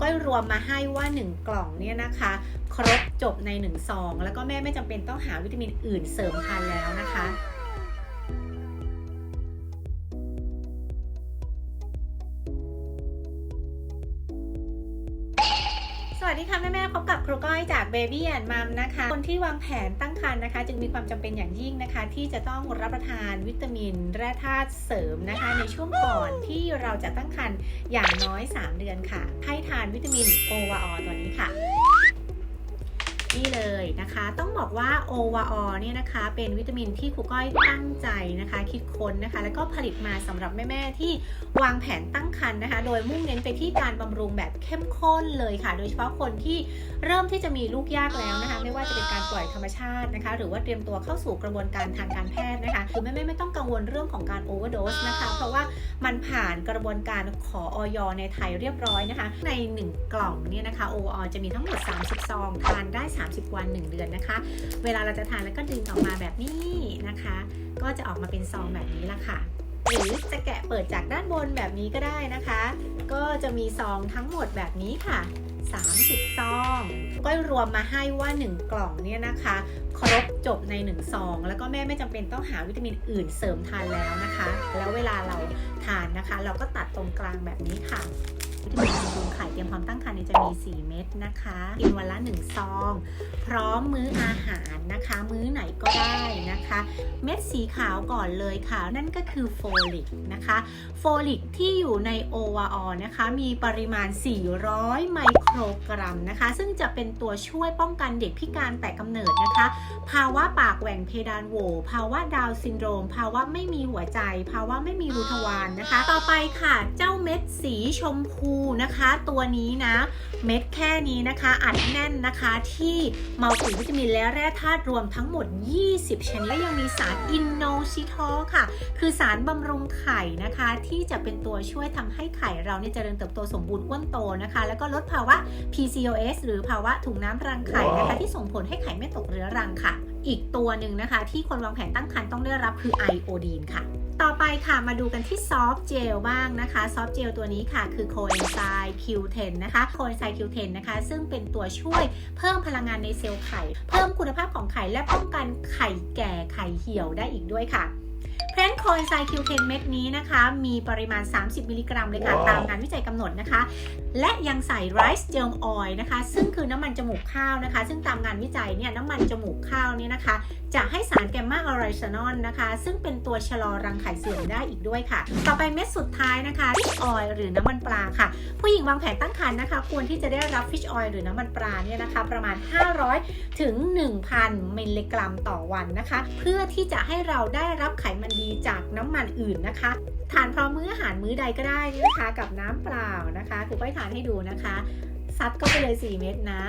ก้อยรวมมาให้ว่า 1 กล่องเนี่ยนะคะ ครบจบใน1ซองแล้วก็แม่ไม่จำเป็นต้องหาวิตามินอื่นเสริมทานแล้วนะคะ วัสดีค่ะแม่แม่พบกับครูก้อยจาก Baby and Mom นะคะ คนที่วางแผนตั้งครรภ์นะคะ จึงมีความจำเป็นอย่างยิ่งนะคะ ที่จะต้องรับประทานวิตามินแร่ธาตุเสริมนะคะ ในช่วงก่อนที่เราจะตั้งครรภ์อย่างน้อย 3 เดือนค่ะ ให้ทานวิตามินโอวาอตัวนี้ค่ะ นี่เลย นะคะ ต้องบอกว่าโอวาอเนี่ยนะคะ เป็นวิตามินที่ครูก้อยตั้งใจนะคะ คิดค้นนะคะ แล้วก็ผลิตมาสำหรับแม่ๆที่วางแผนตั้งครรภ์นะคะ โดยมุ่งเน้นไปที่การบำรุงแบบเข้มข้นเลยค่ะ โดยเฉพาะคนที่เริ่มที่จะมีลูกยากแล้วนะคะ ไม่ว่าจะเป็นการปล่อยธรรมชาตินะคะ หรือว่าเตรียมตัวเข้าสู่กระบวนการทางการแพทย์นะคะคือแม่ๆไม่ต้องกังวลเรื่องของการโอเวอร์โดสนะคะ เพราะว่ามันผ่านกระบวนการขอออยในไทยเรียบร้อยนะคะ ใน 1 กล่องเนี่ยนะคะโออจะมีทั้งหมด30ซองทานได้ 30 วัน1 เดือนนะคะ เวลาเราจะทานแล้วก็ดึงออกมาแบบนี้นะคะ ก็จะออกมาเป็นซองแบบนี้ละค่ะหรือจะแกะเปิดจากด้านบนแบบนี้ก็ได้นะคะ ก็จะมีซองทั้งหมดแบบนี้ค่ะ 30 ซอง ก็รวมมาให้ว่า 1 กล่องเนี่ยนะคะ ครบจบใน 1 ซอง แล้วก็แม่ไม่จำเป็นต้องหาวิตามินอื่นเสริมทานแล้วนะคะ แล้วเวลาเราทานนะคะ เราก็ตัดตรงกลางแบบนี้ค่ะ วิตามินบำรุงไข่เตรียมพร้อมตั้งครรภ์เนี่ยจะมี 4 เม็ดนะคะ กินวันละ 1 ซอง พร้อมมื้ออาหารนะคะ มื้อไหนก็ได้นะคะ เม็ดสีขาวก่อนเลยค่ะ นั่นก็คือโฟลิกนะคะ โฟลิกที่อยู่ในโอวาออนะคะ มีปริมาณ 400 ไมโครกรัมนะคะ ซึ่งจะเป็นตัวช่วยป้องกันเด็กพิการแต่กำเนิดนะคะ ภาวะปากแหว่งเพดานโหว ภาวะดาวซินโดรม ภาวะไม่มีหัวใจ ภาวะไม่มีรูทวารนะคะ ต่อไปค่ะ เจ้าเม็ดสีชมพูนะคะ ตัวนี้นะเม็ดแค่นี้นะคะ อัดแน่นนะคะที่มัลติวิตามินและแร่ธาตุรวมทั้งหมด 20 ชนิดและยังมีสารอินโนซิทอลค่ะ คือสารบำรุงไข่นะคะ ที่จะเป็นตัวช่วยทำให้ไข่เราเนี่ยเจริญเติบโตสมบูรณ์อ้วนโตนะคะ แล้วก็ลดภาวะ PCOS หรือภาวะถุงน้ำรังไข่นะคะ ที่ส่งผลให้ไข่ไม่ตกเรื้อรังค่ะ อีกตัวหนึ่งนะคะ ที่คนวางแผนตั้งครรภ์ต้องได้รับคือไอโอดีนค่ะ ต่อไปค่ะมาดูกันที่ซอฟต์เจลบ้างนะคะซอฟต์เจลตัวนี้ค่ะคือโคเอนไซม์ Q10 นะคะโคเอนไซม์ Q10 นะคะซึ่งเป็นตัวช่วยเพิ่มพลังงานในเซลล์ไข่ เพิ่มคุณภาพของไข่และป้องกันไข่แก่ไข่เหี่ยวได้อีกด้วยค่ะเพราะฉะนั้นโคเอนไซม์ Q10 เม็ดนี้นะคะ มีปริมาณ 30 มิลลิกรัมเลยค่ะตามงานวิจัยกำหนดนะคะ และยังใส่ไรซ์เจลออยล์นะคะ ซึ่งคือน้ำมันจมูกข้าวนะคะ ซึ่งตามงานวิจัยเนี่ยน้ำมันจมูกข้าวเนี่ยนะคะ จะให้สารแกมมาออไรซานอลนะคะ ซึ่งเป็นตัวชะลอรังไข่เสื่อมได้อีกด้วยค่ะ ต่อไปเม็ดสุดท้ายนะคะฟิชออยล์หรือน้ำมันปลาค่ะ ผู้หญิงวางแผนตั้งครรภ์นะคะ ควรที่จะได้รับฟิชออยล์หรือน้ำมันปลาเนี่ยนะคะ ประมาณ 500 ถึง 1,000 มิลลิกรัมต่อวันนะคะ เพื่อที่จะให้เราได้รับไขมันดีจากน้ำมันอื่นนะคะ ทานพร้อมมื้ออาหารมื้อใดก็ได้นะคะ กับน้ำเปล่านะคะครูก้อยทานให้ดูนะคะ ซัดก็ไปเลย 4 เม็ดนะ